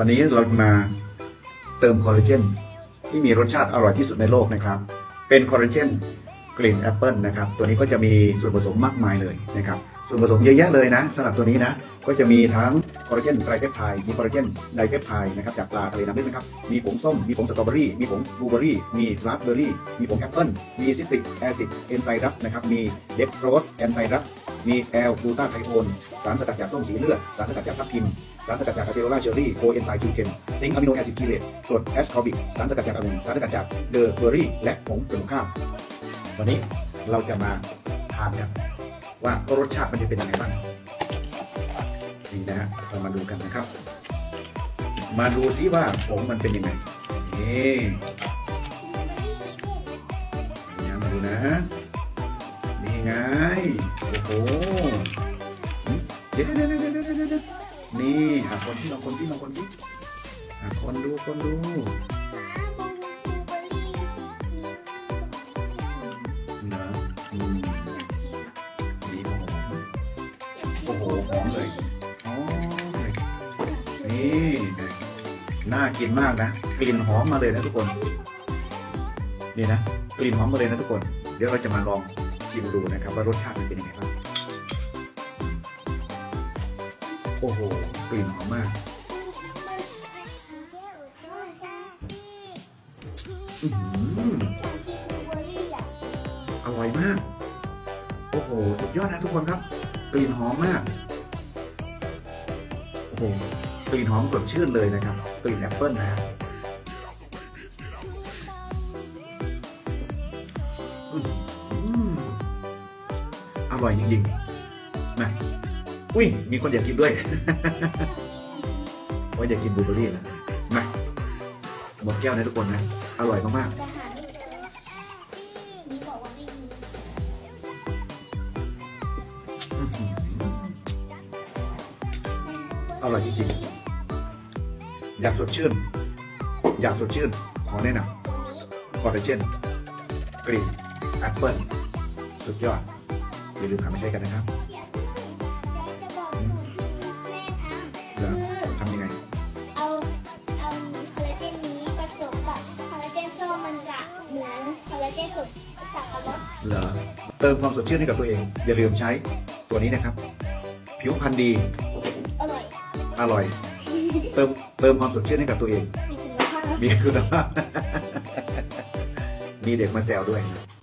วันนี้เรามาเติมคอลลาเจนที่มีรสชาติอร่อยที่สุดในโลกนะครับ เป็นคอลลาเจนกลิ่นแอปเปิลนะครับ ตัวนี้ก็จะมีส่วนผสมมากมายเลยนะครับ ส่วนผสมเยอะแยะเลยนะสำหรับตัวนี้นะ ก็จะมีทั้งคอลลาเจนไตรเปปไทด์มีคอลลาเจนไดเปปไทด์นะครับจากปลาทะเลน้ำลึกนะครับ มีผงส้ม มีผงสตรอเบอรี่ มีผงบลูเบอรี่ มีราสเบอรี่ มีผงแอปเปิลมีซิตริกแอซิด เอนไซรัสนะครับ มีเดกโรสแอนไซรัส มีแอลกลูตาไทโอน สารสกัดจากส้มสีเลือด สารสกัดจากทับทิม สารสกัดจากอะเซโรลาเชอรี่โคเอนไซม์จูเคนซิงค์อะมิโนแอซิดคีเลตกรดแอสคอบิก สารสกัดจากองุ่นสารสกัดจากเดอร์เบอรี่ และผงจุ่มข้าว วันนี้เราจะมาทานกันว่ารสชาติมันจะเป็นยังไงบ้าง นี่นะฮะเรามาดูกันนะครับ มาดูซิว่าผงมันเป็นยังไง นี่นี่นะมาดูนะ นี่ไง โอ้โห เดี๋ยวเดี๋ยวเดี๋ยวเดี๋ยวเดี๋ยวนี่หาคนที่ลองคนที่ลองคนที่หาคนดูคนดูเนะอืมนี่โอ้โหโอ้โหอมเลยหอมเลยนี่น่ากินมากนะกลิ่นหอมมาเลยนะทุกคนนี่นะกลิ่นหอมมาเลยนะทุกคน เดี๋ยวเราจะมาลองชิมดูนะครับว่ารสชาติมันเป็นยังไงบ้าง อ้โห กลิ่นหอมมากอร่อยมาก โอ้โห สุดยอดนะทุกคนครับ กลิ่นหอมมาก โอ้โห กลิ่นหอมสดชื่นเลยนะครับ กลิ่นแอปเปิ้ลนะครับอร่อยจริงๆ อุ้ย มีคนอยากกินด้วยว่าอยากกินบลูเบอร์รี่นะมาหมดแก้วนะทุกคนนะ อร่อยมากๆอร่อยจริงๆ อยากสดชื่น อยากสดชื่น ขอแนะนำคอลลาเจนกรีนแอปเปิลสุดยอดอย่าลืมทำไปใช้กันนะครับ เจนสดสับปะรดเหรอเติมความสดชื่นให้กับตัวเอง อย่าลืมใช้ตัวนี้นะครับ ผิวพรรณดี อร่อยอร่อย เติมเติมความสดชื่นให้กับตัวเอง มีคุณภาพมีคุณภาพมีเด็กมาแซวด้วยนะ